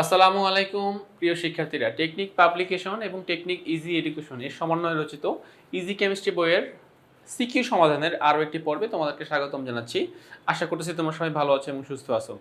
আসসালামু আলাইকুম, প্রিয় শিক্ষার্থীরা। টেকনিক পাবলিকেশন এবং টেকনিক ইজি এডুকেশন এর সমন্বয়ে রচিত ইজি কেমিস্ট্রি বইয়ের সিকিউ সমাধানের আরও একটি পর্বে তোমাদেরকে স্বাগতম জানাচ্ছি। আশা করতেছি তোমার সবাই ভালো আছো এবং সুস্থ আছো।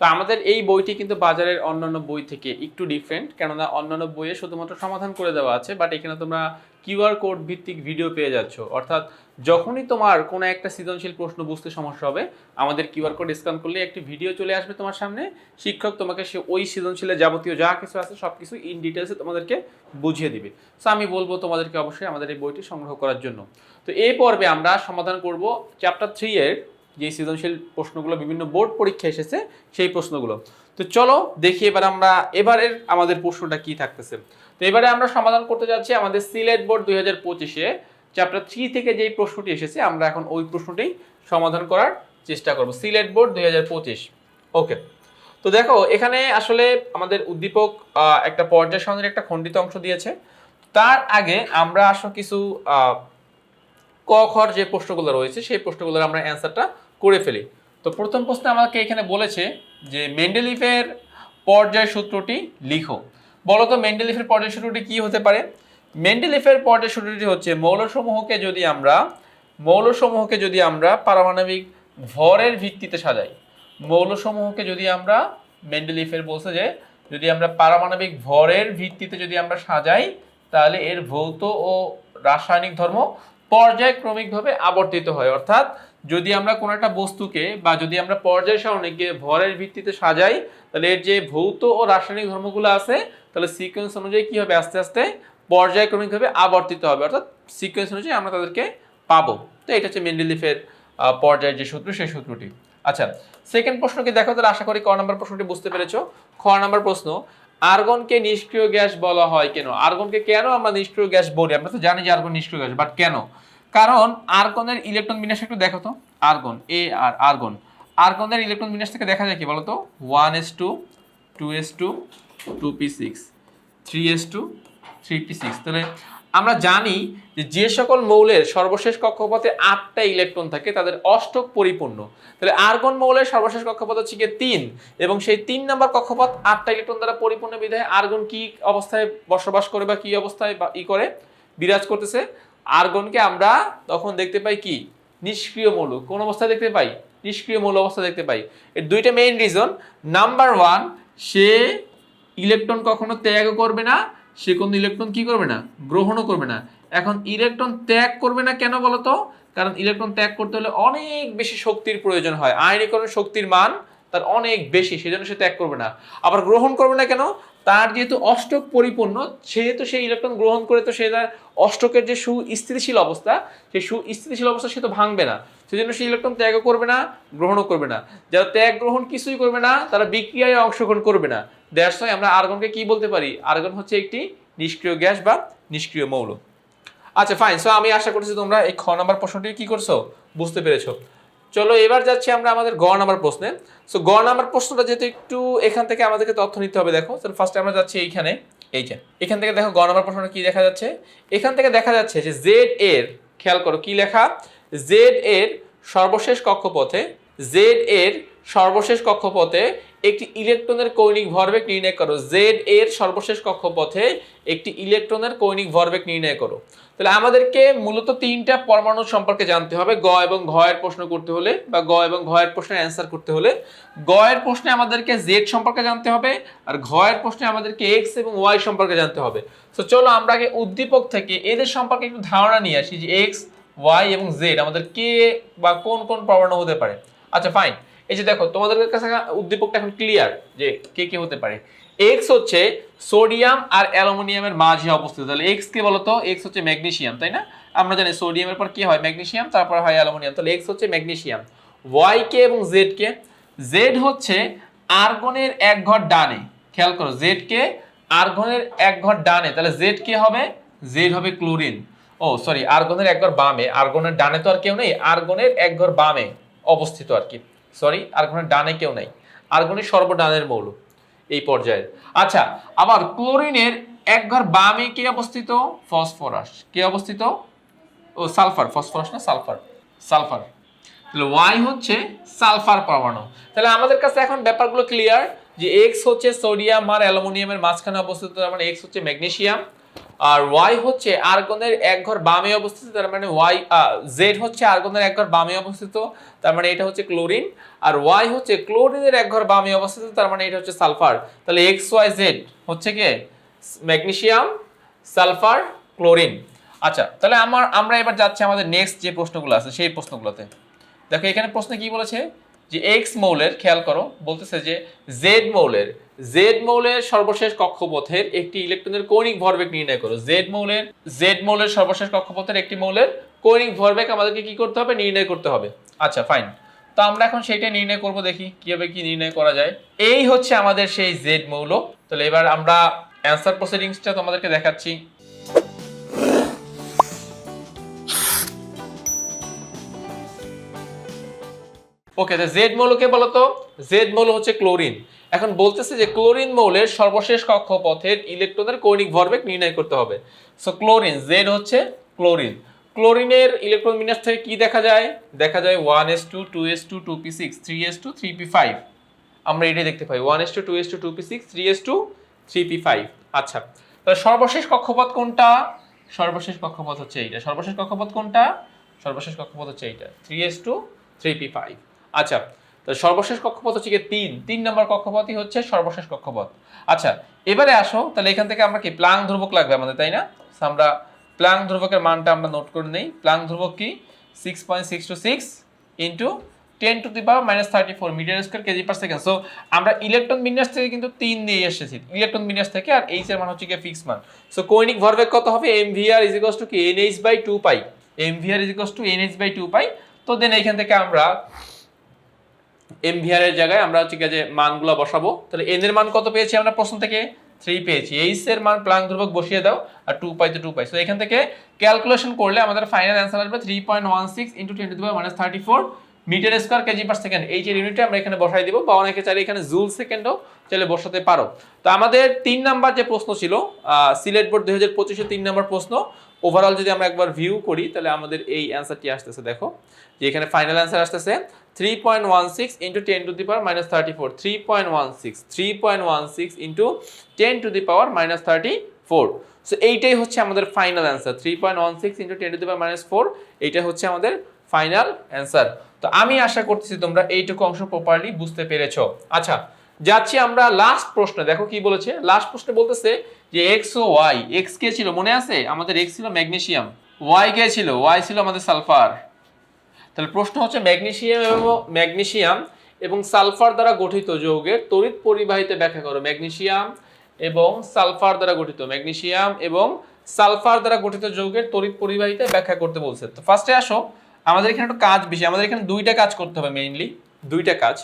তো আমাদের এই বইটি কিন্তু বাজারের অন্যান্য বই থেকে একটু ডিফারেন্ট কেননা অন্যান্য বইয়ে শুধুমাত্র সমাধান করে দেওয়া আছে বাট এখানে তোমরা কিউআর কোড ভিত্তিক ভিডিও পেয়ে যাচ্ছ। অর্থাৎ যখনই তোমার কোনো একটা সৃজনশীল প্রশ্ন বুঝতে সমস্যা হবে, আমাদের কিউআর কোড স্ক্যান করলে একটি ভিডিও চলে আসবে তোমার সামনে। শিক্ষক তোমাকে সে ওই সৃজনশীলের যাবতীয় যা কিছু আছে সব কিছু ইন ডিটেলসে তোমাদেরকে বুঝিয়ে দিবে। সো আমি বলব তোমাদেরকে অবশ্যই আমাদের এই বইটি সংগ্রহ করার জন্য। তো এই পর্বে আমরা সমাধান করব চ্যাপ্টার থ্রি এর যে সৃজনশীল প্রশ্নগুলো বিভিন্ন বোর্ড পরীক্ষা এসেছে, সেই প্রশ্নগুলো। তো চলো দেখি এবার আমরা, এবারের আমাদের প্রশ্নটা কি থাকতেছে। তো এবারে আমরা সমাধান করতে যাচ্ছি আমাদের সিলেট বোর্ড দুই হাজার পঁচিশে। চ্যাপ্টার থ্রি থেকে যেই প্রশ্নটি এসেছে, আমরা এখন ওই প্রশ্নটি সমাধান করার চেষ্টা করব। সিলেট বোর্ড দুই হাজার পঁচিশ। ওকে তো দেখো, এখানে আসলে আমাদের উদ্দীপক একটা পর্যায় সঙ্গে একটা খণ্ডিত অংশ দিয়েছে। তার আগে আমরা আসলে কিছু ক খর যে প্রশ্নগুলো রয়েছে, সেই প্রশ্নগুলোর আমরা অ্যান্সারটা করে ফেলি। তো প্রথম প্রশ্নে আমাকে এখানে বলেছে যে মেন্ডেলিফের পর্যায় সূত্রটি লিখো। বলো তো মেন্ডেলিফের পর্যায় সূত্রটি কি হতে পারে? মেন্ডেলিফের পর্যায় সূত্রটি হচ্ছে, মৌলসমূহকে যদি আমরা, মৌলসমূহকে যদি আমরা পারমাণবিক ভরের ভিত্তিতে সাজাই, মৌলসমূহকে যদি আমরা মেন্ডেলিফের বলছে যে, যদি আমরা পারমাণবিক ভরের ভিত্তিতে যদি আমরা সাজাই, তাহলে এর ভৌত ও রাসায়নিক ধর্ম পর্যায়ক্রমিকভাবে আবর্তিত হয়। অর্থাৎ যদি আমরা কোনো একটা বস্তুকে বা যদি আমরা পর্যায় সারণীকে ভরের ভিত্তিতে সাজাই, তাহলে এর যে ভৌত ও রাসায়নিক ধর্মগুলো আছে, তাহলে সিকোয়েন্স অনুযায়ী কী হবে? আস্তে আস্তে পর্যায়ক্রমিকভাবে আবর্তিত হবে। অর্থাৎ সিকোয়েন্স অনুযায়ী আমরা তাদেরকে পাবো। তো এটা হচ্ছে মেন্ডেলিফের পর্যায়ের যে সূত্র, সেই সূত্রটি। আচ্ছা সেকেন্ড প্রশ্নকে দেখো, তাহলে আশা করি ক নম্বর প্রশ্নটি বুঝতে পেরেছ। খ নম্বর প্রশ্ন আর্গনকে নিষ্ক্রিয় গ্যাস বলা হয় কেন? আর্গনকে কেন আমরা নিষ্ক্রিয় গ্যাস বলি? আমরা তো জানি যে আর্গন নিষ্ক্রিয় গ্যাস বাট কেন? কারণ আর্গনের ইলেকট্রন বিন্যাস একটু দেখো তো। আর্গন এ আর আর্গন আর্গনের ইলেকট্রন বিন্যাস থেকে দেখা যায় কি বলো তো one s two two s two two p six three s two three p six তাহলে আমরা জানি যে সকল মৌলের সর্বশেষ কক্ষপথে আটটা ইলেকট্রন থাকে, তাদের অষ্টক পরিপূর্ণ। তাহলে আর্গন মৌলের সর্বশেষ কক্ষপথ হচ্ছে গিয়ে তিন, এবং সেই তিন নম্বর কক্ষপথ আটটা ইলেকট্রন দ্বারা পরিপূর্ণ বিধায় আর্গন কি অবস্থায় বসবাস করে বা কি অবস্থায় ই করে? বিরাজ করতেছে। আর্গনকে আমরা তখন দেখতে পাই কি? নিষ্ক্রিয় মৌল। কোন অবস্থায় দেখতে পাই? নিষ্ক্রিয় মৌল অবস্থা দেখতে পাই। এর দুইটা মেইন রিজন নাম্বার ওয়ান সে ইলেকট্রন কখনো ত্যাগ করবে না। সে কোনো ইলেকট্রন কি করবে না? গ্রহণও করবে না। এখন ইলেকট্রন ত্যাগ করবে না কেন বলতো? কারণ ইলেকট্রন ত্যাগ করতে হলে অনেক বেশি শক্তির প্রয়োজন হয়। আয়নীকরণ শক্তির মান তার অনেক বেশি, সেজন্য সে ত্যাগ করবে না। আবার গ্রহণ করবে না কেন? তার যেহেতু অষ্টক পরিপূর্ণ, সেহেতু সেই ইলেকট্রন গ্রহণ করে তো সে তার অষ্টকের যে সুস্থিতিশীল অবস্থা, সেই সুস্থিতিশীল অবস্থা সে তো ভাঙবে না। সেজন্য সে ইলেকট্রন ত্যাগও করবে না, গ্রহণও করবে না। যারা ত্যাগ গ্রহণ কিছুই করবে না, তারা বিক্রিয়ায় অংশগ্রহণ করবে না। দ্যাটস আমরা আর্গনকে কি বলতে পারি? আর্গন হচ্ছে একটি নিষ্ক্রিয় গ্যাস বা নিষ্ক্রিয় মৌল। আচ্ছা ফাইন সো আমি আশা করছি তোমরা এই খ নাম্বার প্রশ্নটি কি করছ? বুঝতে পেরেছ। চলো, এবার যাচ্ছি আমরা আমাদের গ নাম্বার প্রশ্নে। সো গ নাম্বার প্রশ্নটা যেহেতু একটু এখান থেকে আমাদেরকে তথ্য নিতে হবে, দেখো। চলো ফার্স্টে আমরা যাচ্ছি এইখানে। এই যে, এখান থেকে দেখো গ নাম্বার প্রশ্নটা কি দেখা যাচ্ছে? এখান থেকে দেখা যাচ্ছে যে জেড এর, খেয়াল করো কি লেখা? জেড এর সর্বশেষ কক্ষপথে জেড এর সর্বশেষ কক্ষপথে একটি ইলেকট্রনের কৌণিক ভরবেগ নির্ণয় করো। জেড এর সর্বশেষ কক্ষপথে একটি ইলেকট্রনের কৌণিক ভরবেগ নির্ণয় করো। তাহলে আমাদেরকে মূলত তিনটা পরমাণু সম্পর্কে জানতে হবে। গ এবং ঘ এর প্রশ্ন করতে হলে বা গ এবং ঘ এর প্রশ্নের অ্যান্সার করতে হলে। গ এর প্রশ্নে আমাদেরকে জেড সম্পর্কে জানতে হবে আর ঘ এর প্রশ্নে আমাদেরকে এক্স এবং ওয়াই সম্পর্কে জানতে হবে। তো চলো আমরা আগে উদ্দীপক থেকে এদের সম্পর্কে একটু ধারণা নিয়ে আসি যে এক্স ওয়াই এবং জেড আমাদের কে বা কোন কোন পরমাণু হতে পারে। আচ্ছা ফাইন এই যে দেখো, তোমাদের কাছে উদ্দীপকটা এখন ক্লিয়ার যে কে কে হতে পারে। এক্স হচ্ছে সোডিয়াম আর অ্যালুমিনিয়ামের মাঝে অবস্থিত। তাহলে এক্স কে বলতো? এক্স হচ্ছে ম্যাগনেসিয়াম তাই না? আমরা জানি সোডিয়ামের পর কি হয়? ম্যাগনেসিয়াম তারপর হয় অ্যালুমিনিয়াম। তাহলে এক্স হচ্ছে ম্যাগনেসিয়াম ওয়াই কে এবং জেড কে? জেড হচ্ছে আর্গনের এক ঘর ডানে। খেয়াল করো জেড কে আর্গনের এক ঘর ডানে। তাহলে জেড কে হবে? জেড হবে ক্লোরিন ও সরি আর্গনের এক ঘর বামে। আর্গনের ডানে তো আর কেউ নেই আর্গনের এক ঘর বামে অবস্থিত আর কি। সরি আর্গনের ডানে কেউ নেই। আর্গনের সর্বডানের মৌল এই পর্যায়ের। আচ্ছা আবার ক্লোরিনের এক ঘর বামে কে অবস্থিত? ফসফরাস। কে অবস্থিত? ও, সালফার। ফসফরাস না, সালফার। সালফার। তাহলে ওয়াই হচ্ছে সালফার পরমাণু। তাহলে আমাদের কাছে এখন ব্যাপারগুলো ক্লিয়ার যে এক্স হচ্ছে সোডিয়াম আর অ্যালুমিনিয়ামের মাঝখানে অবস্থিত, তার মানে এক্স হচ্ছে ম্যাগনেসিয়াম। আর ওয়াই হচ্ছে আর্গনের এক ঘর বামে অবস্থিত, তার মানে ওয়াই জেড হচ্ছে আর্গনের এক ঘর বামে অবস্থিত, তার মানে এটা হচ্ছে ক্লোরিন, আর ওয়াই হচ্ছে ক্লোরিনের এক ঘর বামে অবস্থিত, তার মানে এটা হচ্ছে সালফার। তাহলে এক্স ওয়াই জেড হচ্ছে কি? Magnesium sulphur, chlorine. আচ্ছা তাহলে আমার, আমরা এবার যাচ্ছি আমাদের নেক্সট যে প্রশ্নগুলো আছে, সেই প্রশ্নগুলোতে। দেখো, এখানে প্রশ্নে কি বলেছে? যে এক্স মৌলের, খেয়াল করো, বলতেছে যে জেড মৌলের জেড মৌলের সর্বশেষ কক্ষপথের একটি ইলেকট্রনের কৌণিক ভরবেগ নির্ণয় করো। জেড মৌলের জেড মৌলের সর্বশেষ কক্ষপথের একটি মৌলের কৌণিক ভরবেগ আমাদেরকে কি করতে হবে? নির্ণয় করতে হবে। আচ্ছা ফাইন তো আমরা এখন সেটা নির্ণয় করব, দেখি কীভাবে কি নির্ণয় করা যায়। এই হচ্ছে আমাদের সেই জেড মৌল। তাহলে এবার আমরা অ্যান্সার প্রসিডিংসটা তোমাদেরকে দেখাচ্ছি। ওকে জেড মৌলকে বলতো? জেড মৌল হচ্ছে ক্লোরিন এখন বলতেছে যে ক্লোরিন মৌলের সর্বশেষ কক্ষপথের ইলেকট্রনের কৌণিক ভরবেগ নির্ণয় করতে হবে। সো ক্লোরিন জেড হচ্ছে ক্লোরিন ক্লোরিনের ইলেকট্রন বিন্যাস থেকে কি দেখা যায়? দেখা যায় one s two two s two two p six three s two three p five আমরা এটাই দেখতে পাই। One s two two s two two p six three s two three p five আচ্ছা তাহলে সর্বশেষ কক্ষপথ কোনটা? সর্বশেষ কক্ষপথ হচ্ছে এইটা। সর্বশেষ কক্ষপথ কোনটা? সর্বশেষ কক্ষপথ হচ্ছে এইটা। Three s two three p five আচ্ছা তো সর্বশেষ কক্ষপথ হচ্ছে কি তিন। তিন নম্বর কক্ষপথই হচ্ছে সর্বশেষ কক্ষপথ। আচ্ছা এবারে আসো, তাহলে এখান থেকে আমরা কি প্লাং ধ্রুবক লাগবে আমাদের, তাই না? আমরা প্লাং ধ্রুবকের মানটা আমরা নোট করে নেই। প্লাং ধ্রুবক কি? Six point six two six into ten to the power minus thirty four metre square kg per second so আমরা ইলেকট্রন বিন্যাস থেকে কিন্তু তিন দিয়ে এসেছি ইলেকট্রন বিন্যাস থেকে, আর এইচ এর মান হচ্ছে কি ফিক্স মান। সো কৌণিক ভরবেগ কত হবে? M V R is equals to কি N H by two pi M V R is equals to N H by two pi তো দেন এইখান থেকে আমরা এম ভি আর এর জায়গায় আমরা হচ্ছে কি যে মানগুলো বসাবো। তাহলে এন এর মান কত পেয়েছি আমরা প্রশ্ন থেকে? থ্রি পেয়েছি। এইচ এর মান প্লাং ধ্রুবক বসিয়ে দাও আর টু পাই তো টু পাই সো এখান থেকে ক্যালকুলেশন করলে আমাদের ফাইনাল অ্যান্সার আসবে three point one six into ten to minus thirty four metre square kg per second এই যে ইউনিটে আমরা এখানে বসাই দিব। বা অনেকে চাইলে এখানে জুল সেকেন্ডও চাইলে বসাতে পারো। তো আমাদের তিন নাম্বার যে প্রশ্ন ছিল সিলেট বোর্ড দুই হাজার পঁচিশে তিন নাম্বার প্রশ্ন। ওভারঅল যদি আমরা একবার ভিউ করি, তাহলে আমাদের এই অ্যান্সারটি আসতেছে। দেখো যে এখানে ফাইনাল অ্যান্সার আসতেছে। Three point one six into ten to the power minus thirty four three point one six three point one six into ten to the power minus thirty four so এইটাই হচ্ছে আমাদের final answer three point one six into ten to the power minus four এইটা হচ্ছে আমাদের final answer তো আমি আশা করতেছি তোমরা এইটুকু অংশ প্রপারলি বুঝতে পেরেছ। আচ্ছা যাচ্ছি আমরা লাস্ট প্রশ্ন। দেখো কি বলেছে? লাস্ট প্রশ্নে বলতেছে যে এক্স ও ওয়াই এক্স কে ছিল? মনে আছে? আমাদের এক্স ছিল ম্যাগনেসিয়াম ওয়াই কে ছিল? ওয়াই ছিল আমাদের সালফার। তাহলে প্রশ্ন হচ্ছে ম্যাগনেশিয়াম এবং ম্যাগনেশিয়াম এবং সালফার দ্বারা গঠিত যৌগের তড়িৎ পরিবাহিতা ব্যাখ্যা করো। ম্যাগনেশিয়াম এবং সালফার দ্বারা গঠিত। ম্যাগনেশিয়াম এবং সালফার দ্বারা গঠিত যৌগের তড়িৎ পরিবাহিতা ব্যাখ্যা করতে বলছে। তো ফার্স্টে আসো, আমাদের এখানে একটু কাজ বেশি। আমাদের এখানে দুইটা কাজ করতে হবে মেইনলি দুইটা কাজ।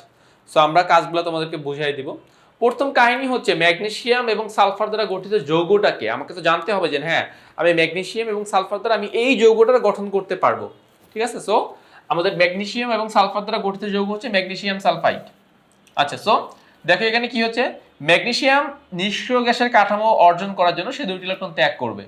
সো আমরা কাজগুলো তোমাদেরকে বুঝাই দিব। প্রথম কাহিনী হচ্ছে ম্যাগনেশিয়াম এবং সালফার দ্বারা গঠিত যৌগটাকে, আমাকে তো জানতে হবে যে হ্যাঁ আমি ম্যাগনেশিয়াম এবং সালফার দ্বারা আমি এই যৌগটার গঠন করতে পারব। ঠিক আছে? সো আমাদের ম্যাগনেসিয়াম এবং সালফার দ্বারা গঠিত যৌগ হচ্ছে ম্যাগনেসিয়াম সালফাইড। আচ্ছা সো দেখো এখানে কি হচ্ছে? ম্যাগনেসিয়াম নিষ্ক্রিয় গ্যাসের কাঠামো অর্জন করার জন্য সে দুইটি ইলেকট্রন ত্যাগ করবে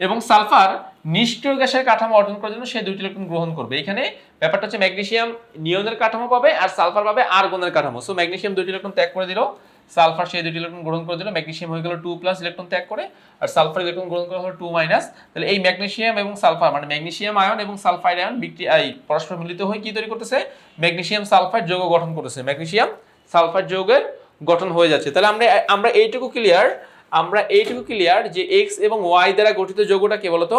এবং সালফার নিষ্ক্রিয় গ্যাসের কাঠামো অর্জন করার জন্য সে দুইটি ইলেকট্রন গ্রহণ করবে। এখানে ব্যাপারটা হচ্ছে ম্যাগনেসিয়াম নিয়নের কাঠামো পাবে আর সালফার পাবে আর্গনের কাঠামো। সো ম্যাগনেসিয়াম দুইটি ইলেকট্রন ত্যাগ করে দিল। সালফার সেই দুটি ইলেকট্রন গ্রহণ করে দিল ম্যাগনেসিয়াম হয়ে গেল টু প্লাস ইলেকট্রন ত্যাগ করে, আর সালফার ইলেকট্রন গ্রহণ করা হলো টু মাইনাস তাহলে এই ম্যাগনেসিয়াম এবং সালফার মানে ম্যাগনেসিয়াম আয়ন এবং সালফাইড আয়ন বিক্রিয়া পরস্পর মিলিত হয়ে কি তৈরি করতেছে? ম্যাগনেশিয়াম সালফাইড যৌগ গঠন করতেছে। ম্যাগনেসিয়াম সালফাইড যৌগের গঠন হয়ে যাচ্ছে। তাহলে আমরা আমরা এইটুকু ক্লিয়ার আমরা এইটুকু ক্লিয়ার যে এক্স এবং ওয়াই দ্বারা গঠিত যৌগটাকে বলতো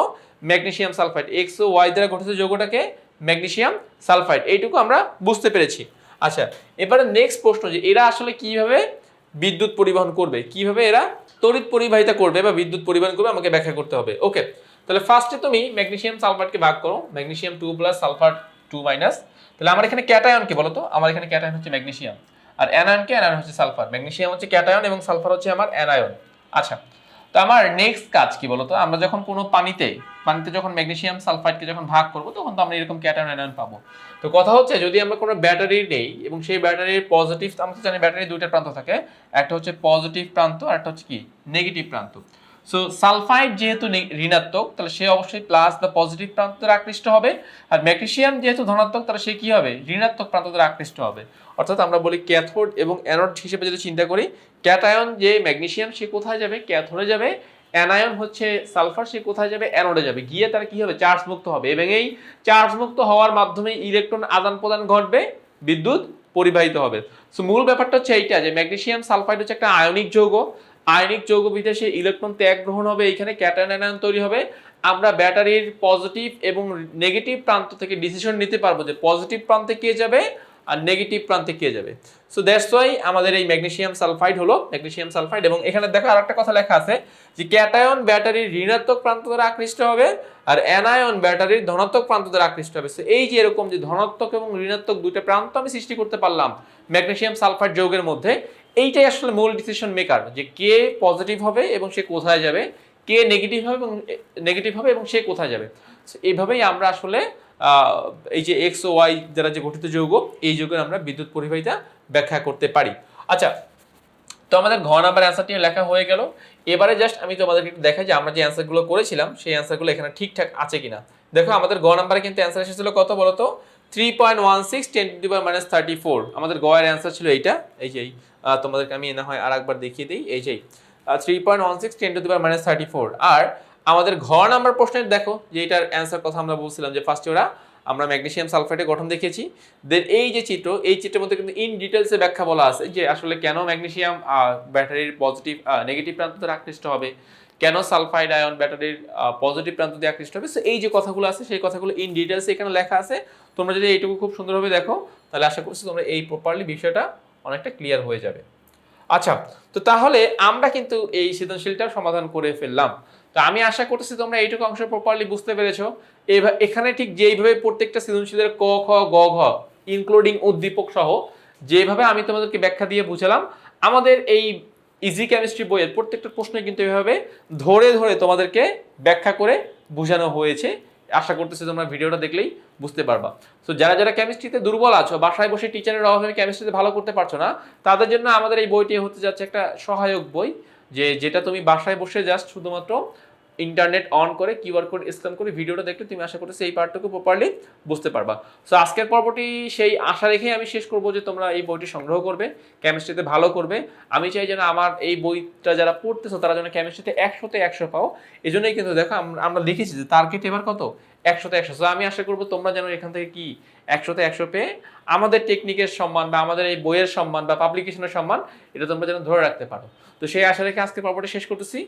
ম্যাগনেশিয়াম সালফাইড। এক্স ও ওয়াই দ্বারা গঠিত যৌগটাকে ম্যাগনেশিয়াম সালফাইড। এইটুকু আমরা বুঝতে পেরেছি। আচ্ছা এবারে নেক্সট প্রশ্ন যে এরা আসলে কীভাবে বিদ্যুৎ পরিবহন করবে। কীভাবে এরা? তড়িৎ পরিবাহিতা করবে বা বিদ্যুৎ পরিবহন করবে, আমাকে ব্যাখ্যা করতে হবে। ওকে, তাহলে ফার্স্টে তুমি ম্যাগনেশিয়াম সালফারকে ভাগ করো। Magnesium two plus sulphur two minus তাহলে আমার এখানে ক্যাটায়ন বলো তো আমার এখানে ক্যাটায়ন হচ্ছে ম্যাগনেশিয়াম আর অ্যানায়নকে অ্যানায়ন হচ্ছে সালফার ম্যাগনেসিয়াম হচ্ছে ক্যাটায়ন এবং সালফার হচ্ছে আমার অ্যানায়ন আচ্ছা তো আমার নেক্সট কাজ কি বলতো? আমরা যখন কোনো পানিতে পানিতে যখন ম্যাগনেসিয়াম সালফাইডকে যখন ভাগ করব, তখন তো আমরা এরকম ক্যাটায়ন অ্যানায়ন পাবো। তো কথা হচ্ছে, যদি আমরা কোনো ব্যাটারি নেই এবং সেই ব্যাটারির পজিটিভ আমরা তো জানি ব্যাটারি দুইটা প্রান্ত থাকে। একটা হচ্ছে পজিটিভ প্রান্ত আর একটা হচ্ছে কি? নেগেটিভ প্রান্ত। সো সালফাইড যেহেতু ঋণাত্মক, তাহলে সে অবশ্যই প্লাস বা পজিটিভ প্রান্ত দ্বারা আকৃষ্ট হবে। আর ম্যাগনেসিয়াম যেহেতু ধনাত্মক, তাহলে সে কি হবে? ঋণাত্মক প্রান্ত দ্বারা আকৃষ্ট হবে। অর্থাৎ আমরা বলি ক্যাথোড এবং অ্যানোড হিসেবে যদি চিন্তা করি ক্যাটায়ন যে ম্যাগনেসিয়াম সে কোথায় যাবে? ক্যাথোডে যাবে। অ্যানায়ন হচ্ছে সালফার সে কোথায় যাবে? অ্যানোডে যাবে। গিয়ে তার কি হবে? চার্জ মুক্ত হবে। এবং এই চার্জ মুক্ত হওয়ার মাধ্যমে ইলেকট্রন আদান প্রদান ঘটবে, বিদ্যুৎ পরিবাহিত হবে। সো মূল ব্যাপারটা হচ্ছে এইটা যে ম্যাগনেসিয়াম সালফাইড হচ্ছে একটা আয়নিক যৌগ। আয়নিক যৌগ বিদেশে ইলেকট্রন ত্যাগ গ্রহণ হবে এখানে ক্যাটায়ন অ্যানায়ন তৈরি হবে। আমরা ব্যাটারির পজিটিভ এবং নেগেটিভ প্রান্ত থেকে ডিসিশন নিতে পারব যে পজিটিভ প্রান্তে কে যাবে আর নেগেটিভ প্রান্তে কে যাবে। সো দ্যাটস ওয়াই আমাদের এই ম্যাগনেসিয়াম সালফাইড হলো ম্যাগনেসিয়াম সালফাইড এবং এখানে দেখো আরেকটা কথা লেখা আছে যে ক্যাটায়ন ব্যাটারির ঋণাত্মক প্রান্ত দ্বারা আকৃষ্ট হবে আর অ্যানায়ন ব্যাটারির ধনাত্মক প্রান্ত দ্বারা আকৃষ্ট হবে। সো এই যে এরকম যে ধনাত্মক এবং ঋণাত্মক দুইটা প্রান্ত আমি সৃষ্টি করতে পারলাম ম্যাগনেসিয়াম সালফাইড যৌগের মধ্যে এইটাই আসলে মূল ডিসিশন মেকার যে কে পজিটিভ হবে এবং সে কোথায় যাবে, কে নেগেটিভ হবে এবং নেগেটিভ হবে এবং সে কোথায় যাবে। এইভাবেই আমরা আসলে এই যে এক্স ওয়াই দ্বারা যে গঠিত যৌগ, এই যৌগের আমরা বিদ্যুৎ পরিবাহিতা ব্যাখ্যা করতে পারি। আচ্ছা তো আমাদের ঘ নাম্বার অ্যান্সারটি লেখা হয়ে গেল। এবারে জাস্ট আমি তোমাদেরকে একটু দেখাই যে আমরা যে অ্যান্সারগুলো করেছিলাম, সেই অ্যান্সারগুলো এখানে ঠিকঠাক আছে কিনা। দেখো, আমাদের গ নাম্বারে কিন্তু অ্যান্সার এসেছিল কত বলো তো three point one six ten to power minus thirty four আমাদের গ এর অ্যান্সার ছিল এইটা। এই যে তোমাদেরকে আমি না হয় আর একবার দেখিয়ে দিই। এই যে three point one six ten to power minus thirty four আর আমাদের ঘ নাম্বার প্রশ্নের দেখো যে এটার অ্যান্সার কথা আমরা বলছিলাম যে ফার্স্টে ওরা আমরা ম্যাগনেসিয়াম সালফেটের গঠন দেখেছি দেন এই যে চিত্র এই চিত্রের মধ্যে কিন্তু ইন ডিটেলসে ব্যাখ্যা বলা আছে যে আসলে কেন ম্যাগনেশিয়াম ব্যাটারির পজিটিভ নেগেটিভ প্রান্ত দ্বারা আকৃষ্ট হবে? কেন সালফাইড আয়ন ব্যাটারির পজিটিভ প্রান্ত দিয়ে আকৃষ্ট হবে? So, এই যে কথাগুলো আছে সেই কথাগুলো ইন ডিটেলসে এখানে লেখা আছে। তোমরা যদি এইটুকু খুব সুন্দরভাবে দেখো, তাহলে আশা করছি তোমরা এই প্রপারলি বিষয়টা অনেকটা ক্লিয়ার হয়ে যাবে। আচ্ছা তো তাহলে আমরা কিন্তু এই সৃজনশীলটার সমাধান করে ফেললাম। তো আমি আশা করতেছি তোমরা এইটুকু অংশ প্রপারলি বুঝতে পেরেছ। এখানে ঠিক যেইভাবে প্রত্যেকটা সৃজনশীলের ক, খ, গ, ঘ ইনক্লুডিং উদ্দীপক সহ, যেভাবে আমি তোমাদেরকে ব্যাখ্যা দিয়ে বুঝালাম, আমাদের এই ইজি কেমিস্ট্রি বইয়ের প্রত্যেকটা প্রশ্ন কিন্তু এভাবে ধরে ধরে তোমাদেরকে ব্যাখ্যা করে বোঝানো হয়েছে। আশা করতেছি তোমরা ভিডিওটা দেখলেই বুঝতে পারবা। তো যারা যারা কেমিস্ট্রিতে দুর্বল আছো, বাসায় বসে টিচারের অভাবে কেমিস্ট্রিতে ভালো করতে পারছ না, তাদের জন্য আমাদের এই বইটি হতে যাচ্ছে একটা সহায়ক বই, যে যেটা তুমি বাসায় বসে জাস্ট শুধুমাত্র ইন্টারনেট অন করে কিউআর কোড স্ক্যান করে ভিডিওটা দেখলে তুমি আশা করতেছি এই পার্টটুকু প্রপারলি বুঝতে পারবা। সো আজকের পর্বটি সেই আশা রেখেই আমি শেষ করব যে তোমরা এই বইটি সংগ্রহ করবে কেমিস্ট্রিতে ভালো করবে। আমি চাই যেন আমার এই বইটা যারা পড়তেছো, তারা যেন কেমিস্ট্রিতে একশোতে একশো পাও। এই জন্যই কিন্তু দেখো আমরা- লিখেছি যে টার্গেট এবার কত? একশোতে একশো। সো আমি আশা করব তোমরা যেন এখান থেকে কি? একশোতে একশো পেয়ে আমাদের টেকনিকের সম্মান বা আমাদের এই বইয়ের সম্মান বা পাবলিকেশনের সম্মান, এটা তোমরা যেন ধরে রাখতে পারো। তো সেই আশা রেখে আজকে পর্বটি শেষ করতেছি।